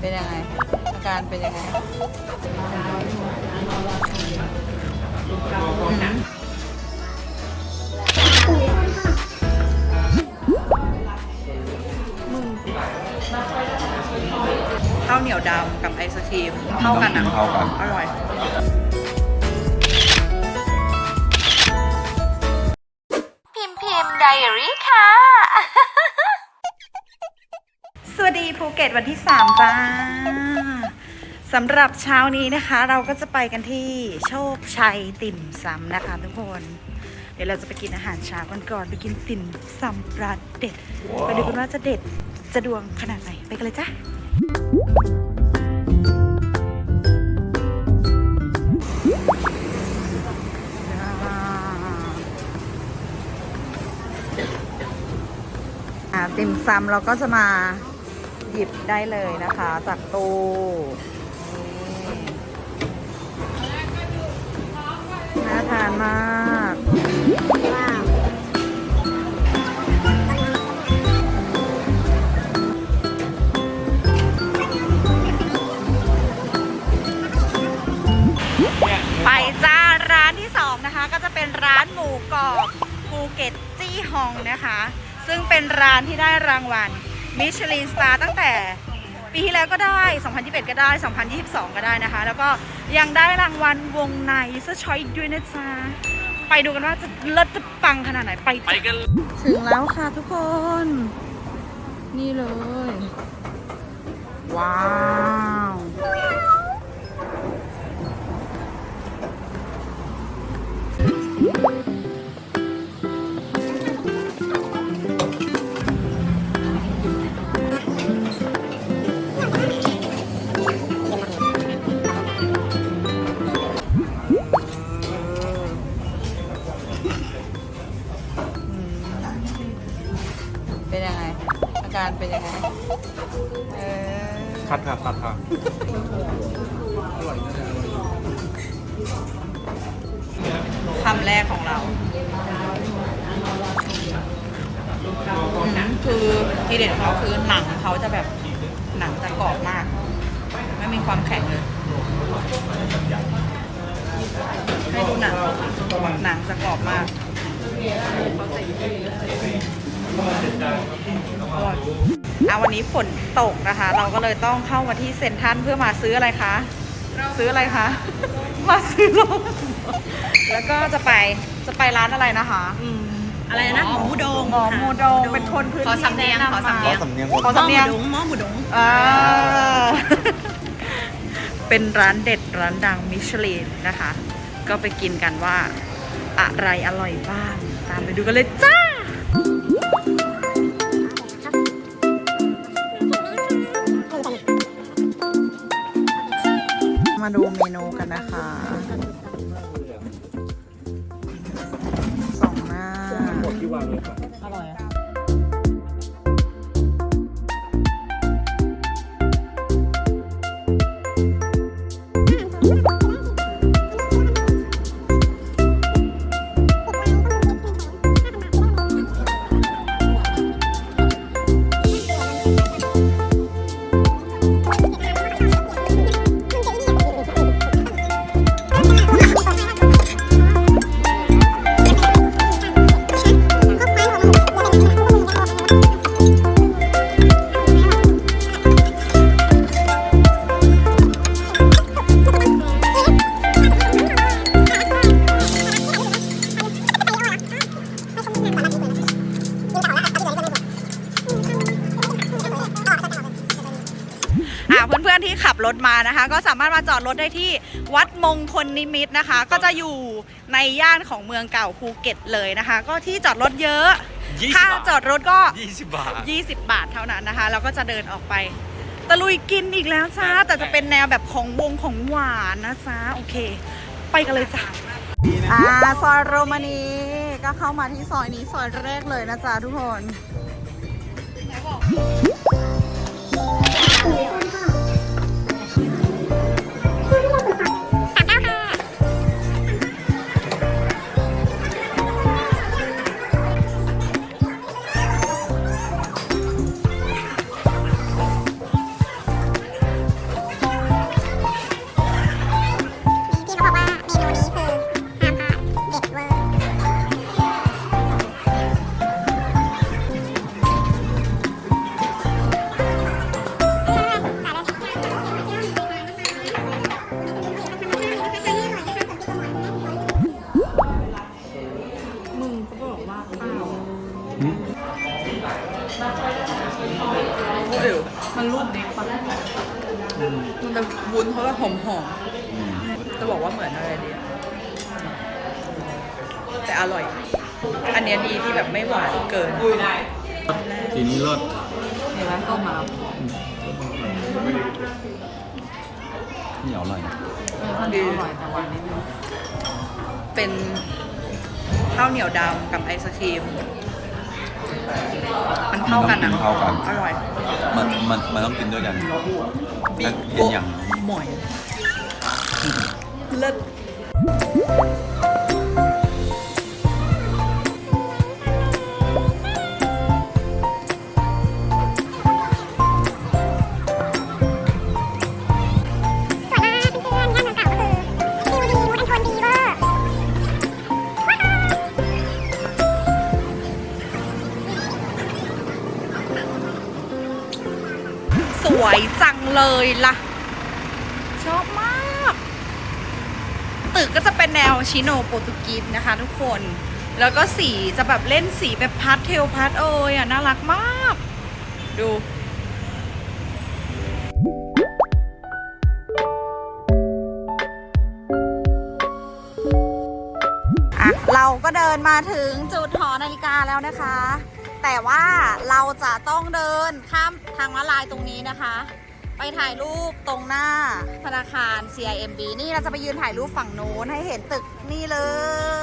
เป็นยังไง อาการเป็นยังไงอืมข้าวเหนียวดำกับไอศครีมเข้ากันอะเข้ากัน อร่อย พิมพ์พิมพ์ไดอารี่ค่ะส วัสดีภูเก็ตวันที่ 3 จ้าสำหรับเช้านี้นะคะ เราก็จะไปกันที่โชคชัยติ่มซำนะคะทุกคน เดี๋ยวเราจะไปกินอาหารเช้ากันก่อนไปกินติ่มซำร้าเด็ดไปดูกันว่าจะเด็ดจะดวงขนาดไหนไปกันเลยจ้าติ่มซำเราก็จะมา หยิบได้เลยนะคะ จากตู้น่าทานมากไปจ้าร้านที่สองนะคะ ก็จะเป็นร้านหมูกรอบภูเก็ตจี้ฮองนะคะ ซึ่งเป็นร้านที่ได้รางวัล มิชลินสตาร์ตั้งแต่ปีที่แล้วก็ได้ 2021 ก็ได้ 2022 ก็ได้นะคะ แล้วก็ยังได้รางวัลวงในเสื้อชอยด้วยนะจ๊ะ ไปดูกันว่าจะเลิศจะปังขนาดไหนไปไปกัน ถึงแล้วค่ะทุกคน นี่เลย ว้าว การเป็นยังไงเออคัดค่ะคัดค่ะคำแรกของเราอืมคือที่เด็ดของเขาคือหนังเขาจะแบบหนังจะกรอบมาก ไม่มีความแข็งเลย ให้ดูหนัง หนังจะกรอบมากอร่อย อะวันนี้ฝนตกนะคะ เราก็เลยต้องเข้ามาที่เซ็นทรัลเพื่อมาซื้ออะไรคะ ซื้ออะไรคะ มาซื้อลมแล้วก็จะไปจะไปร้านอะไรนะคะอะไรนะหมูดงหมอค่ะมูดงเป็นคนพื้นขอที่สำเนียงแนะนำขอสำมาเนียงสำเนียงขอสำเนียงหม้อหมูดงหม้อหมูดงอ่าเป็นร้านเด็ดร้านดังมิชลินนะคะ ก็ไปกินกันว่า อะไรอร่อยบ้าง ตามไปดูกันเลยจ้ามา รถมานะคะ ก็สามารถมาจอดรถได้ที่วัดมงคลนิมิตรนะคะ ก็จะอยู่ในย่านของเมืองเก่าภูเก็ตเลยนะคะ ก็ที่จอดรถเยอะ20ค่าบาท จอดรถก็ 20 บาท 20 บาทเท่านั้นนะคะ เราก็จะเดินออกไปตะลุยกินอีกแล้วจ้าแต่จะเป็นแนวแบบของวงของหวานนะจ้าโอเค ไปกันเลยจ้าอ่าซอยโรมานีก็เข้ามาที่ซอยนี้ซอยแรกเลยนะจ๊ะทุกคน ว่าข้าวเอวมันรูดเด็กปะมันจะวุ้นเพราจะหอมหอมจะบอกว่าเหมือนอะไรดีแต่อร่อย อันเนี้ยดีที่แบบไม่หวานเกินทีนี้รสเดี๋ยวร้าต้มมาเหนียวอร่อยดีอร่อยแต่วานนิดนึเป็น ข้าวเหนียวดำกับไอศครีม มันเข้ากันอะมัเข้ากัน อร่อยมันมันมันต้องกินด้วยกันบีถ้าเห็นอย่างหมอยเลิศ เลยล่ะ ชอบมาก ตึกก็จะเป็นแนวชิโนโปรตุกีสนะคะทุกคน แล้วก็สีจะแบบเล่นสีแบบพาสเทลพาสเอยอะน่ารักมาก ดูเราก็เดินมาถึงจุดหอนาฬิกาแล้วนะคะ แต่ว่าเราจะต้องเดินข้ามทางม้าลายตรงนี้นะคะ ไปถ่ายรูปตรงหน้าธนาคาร CIMB นี่เราจะไปยืนถ่ายรูปฝั่งโน้นให้เห็นตึกนี่เล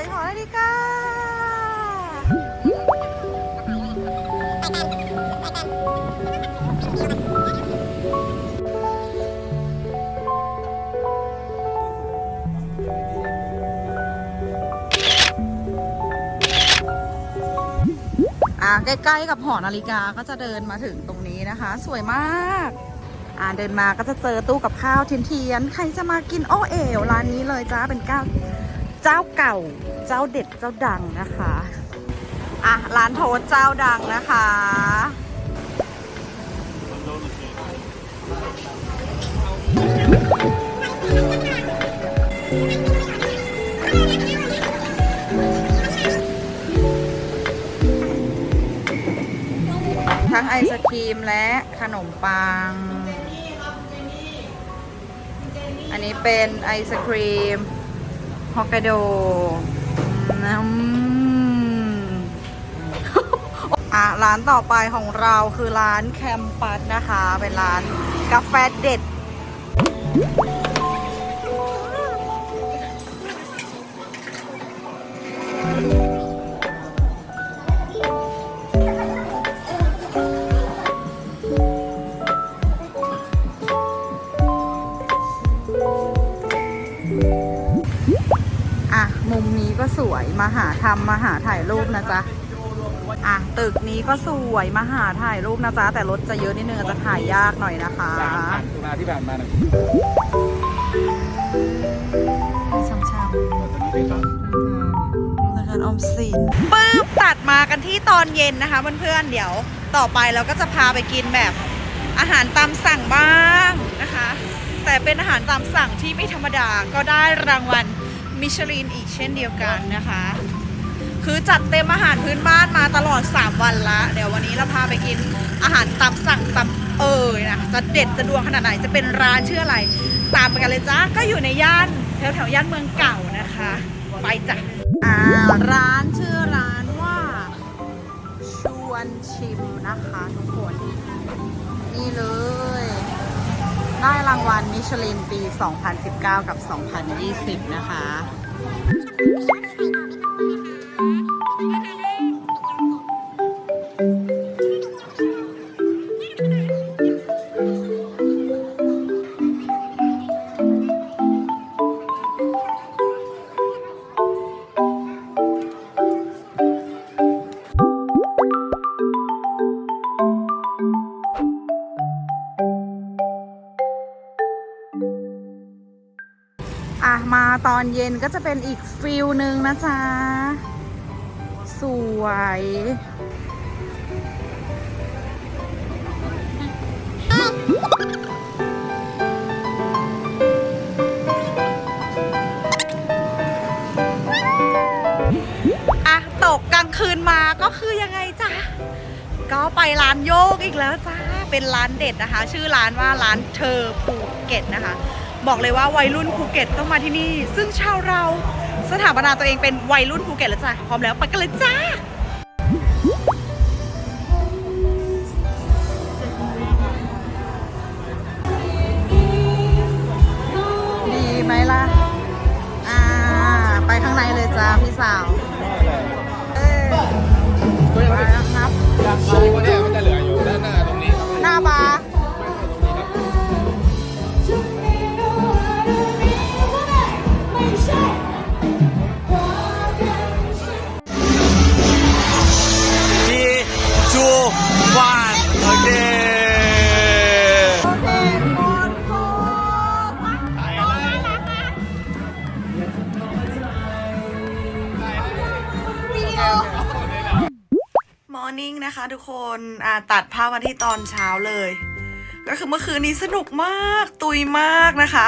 ยหอนาฬิกาอ่าใกล้ๆกับหอนาฬิกาก็จะเดินมาถึงตรงนี้นะคะ สวยมาก อ่าเดินมาก็จะเจอตู้กับข้าวเทียนๆใครจะมากินโอเอ๋วร้านนี้เลยจ้าเป็นเจ้าเจ้าเก่าเจ้าเด็ดเจ้าดังนะคะอะร้านโทษเจ้าดังนะคะทั้งไอศครีมและขนมปัง อันนี้เป็นไอศครีมฮอกไกโดอืมอะร้านต่อไปของเราคือร้านแคมปัสนะคะ เป็นร้านกาแฟเด็ด อะ มุมนี้ก็สวยมาหาทำมาหาถ่ายรูปนะจ๊ะ อะ ตึกนี้ก็สวยมาหาถ่ายรูปนะจ๊ะ แต่รถจะเยอะนิดนึงจะถ่ายยากหน่อยนะคะตุลาที่ผ่านมาเนี่ยช้ำๆธนาคารออมสินปึ๊บตัดมากันที่ตอนเย็นนะคะเพื่อนๆเดี๋ยวต่อไปเราก็จะพาไปกินแบบอาหารตามสั่งบ้างนะคะ แต่เป็นอาหารตามสั่งที่ไม่ธรรมดาก็ได้รางวัล มิชลินอีกเช่นเดียวกันนะคะ คือจัดเต็มอาหารพื้นบ้านมาตลอด 3 วันละ เดี๋ยววันนี้เราพาไปกินอาหารตามสั่งตามเอ่ยนะจะเด็ดจะดวงขนาดไหนจะเป็นร้านชื่ออะไร ตามไปกันเลยจ้าก็อยู่ในย่านแถวแถวๆย่านเมืองเก่านะคะ ไปจ้ะอ่าร้านชื่อร้านว่าชวนชิมนะคะทุกคน รางวัลมิชลินปี 2019 กับ 2020 นะคะ ตอนเย็นก็จะเป็นอีกฟิลหนึ่งนะจ๊ะ สวย อะ ตกกลางคืนมาก็คือยังไงจ๊ะ ก็ไปร้านโยกอีกแล้วจ้า เป็นร้านเด็ดนะคะ ชื่อร้านว่าร้านเธอภูเก็ตนะคะ บอกเลยว่าวัยรุ่นภูเก็ตต้องมาที่นี่ ซึ่งชาวเราสถาปนาตัวเองเป็นวัยรุ่นภูเก็ตแล้วจ้ะพร้อมแล้วไปกันเลยจ้าดีไหมล่ะ อ่า ไปข้างในเลยจ้าพี่สาว เออมาแล้วครับ นิ่งนะคะ ทุกคนอ่าตัดภาพมาที่ตอนเช้าเลย ก็คือเมื่อคืนนี้สนุกมากตุยมากนะคะ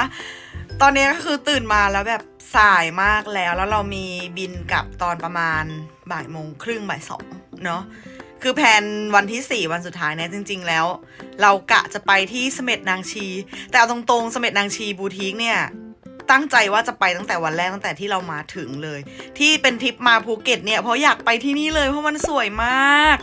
ตอนนี้ก็คือตื่นมาแล้วแบบสายมากแล้วแล้วเรามีบินกลับตอนประมาณบ่ายโมงครึ่งบ่ายสองเนาะคือแผนวันที่ 4 วันสุดท้ายเนี่ยจริง ๆ แล้ว เรากะจะไปที่เสม็ดนางชี แต่เอาตรงๆเสม็ดนางชีบูทีกเนี่ย ตั้งใจว่าจะไปตั้งแต่วันแรกตั้งแต่ที่เรามาถึงเลย ที่เป็นทริปมาภูเก็ตเนี่ยเพราะอยากไปที่นี่เลยเพราะมันสวยมาก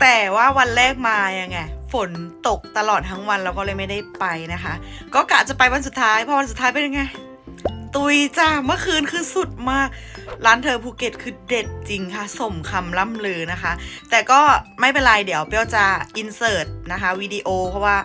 แต่ว่าวันแรกมายังไงฝนตกตลอดทั้งวันเราก็เลยไม่ได้ไปนะคะ ก็กะจะไปวันสุดท้ายพอวันสุดท้ายเป็นยังไง ตุยจ้าเมื่อคืนคือสุดมาก ร้านเธอภูเก็ตคือเด็ดจริงค่ะ สมคำล่ำลือนะคะ แต่ก็ไม่เป็นไรเดี๋ยวเปียวจะอินเสิร์ตนะคะวิดีโอเพราะว่า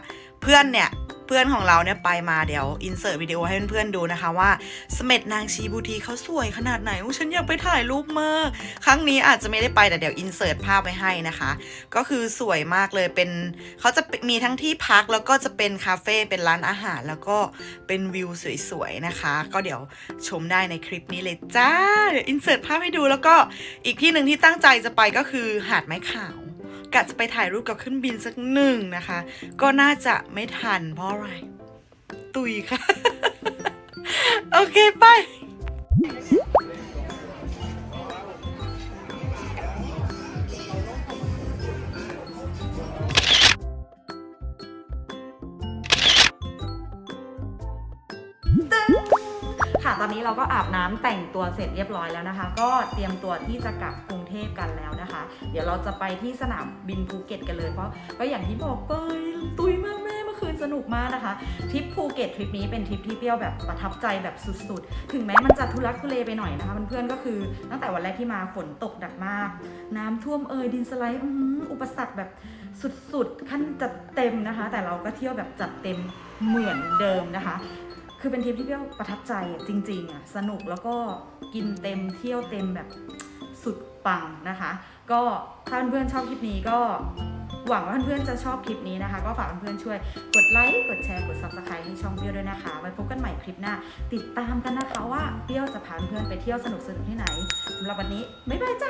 เพื่อนเนี่ย พื่อนของเราเนี่ยไปมาเดี๋ยวอินเสิร์ตวิดีโอให้เพื่อนๆดูนะคะว่าเสม็ดนางชีบูทีเขาสวยขนาดไหนอุ๊ยฉันอยากไปถ่ายรูปมาก ครั้งนี้อาจจะไม่ได้ไปแต่เดี๋ยวอินเสิร์ตภาพไว้ให้นะคะ ก็คือสวยมากเลยเป็นเขาจะมีทั้งที่พักแล้วก็จะเป็นคาเฟ่เป็นร้านอาหารแล้วก็เป็นวิวสวยๆนะคะ ก็เดี๋ยวชมได้ในคลิปนี้เลยจ้าเดี๋ยวอินเสิร์ตภาพให้ดูแล้วก็อีกที่หนึ่งที่ตั้งใจจะไปก็คือหาดไม้ขาว กะจะไปถ่ายรูปกับขึ้นบินสักหนึ่งนะคะ ก็น่าจะไม่ทันเพราะอะไร ตุยค่ะ โอเค ไป ตอนนี้เราก็อาบน้ำแต่งตัวเสร็จเรียบร้อยแล้วนะคะ ก็เตรียมตัวที่จะกลับกรุงเทพกันแล้วนะคะ เดี๋ยวเราจะไปที่สนามบินภูเก็ตกันเลยเพราะก็อย่างที่บอกไปตุยมากแม่เมื่อคืนสนุกมากนะคะทริปภูเก็ตทริปนี้เป็นทริปที่เปรี้ยวแบบประทับใจแบบสุดๆ ถึงแม้มันจะทุลักทุเลไปหน่อยนะคะเพื่อนๆก็คือตั้งแต่วันแรกที่มาฝนตกหนักมาก น้ำท่วมเอยดินสไลด์อุปสรรคแบบสุดๆขั้นจัดเต็มนะคะ แต่เราก็เที่ยวแบบจัดเต็มเหมือนเดิมนะคะ คือเป็นทริปที่เปรี้ยวประทับใจจริง ๆอะสนุกแล้วก็กินเต็มเที่ยวเต็มแบบสุดปังนะคะ ก็ถ้าเพื่อนๆชอบคลิปนี้ก็หวังว่าเพื่อนๆจะชอบคลิปนี้นะคะ ก็ฝากเพื่อนๆช่วยกดไลค์กดแชร์กด subscribe ให้ช่องเปรี้ยวด้วยนะคะไว้พบกันใหม่คลิปหน้า ติดตามกันนะคะว่าเปรี้ยวจะพาเพื่อนไปเที่ยวสนุกๆที่ไหนสำหรับวันนี้บ๊ายบายจ้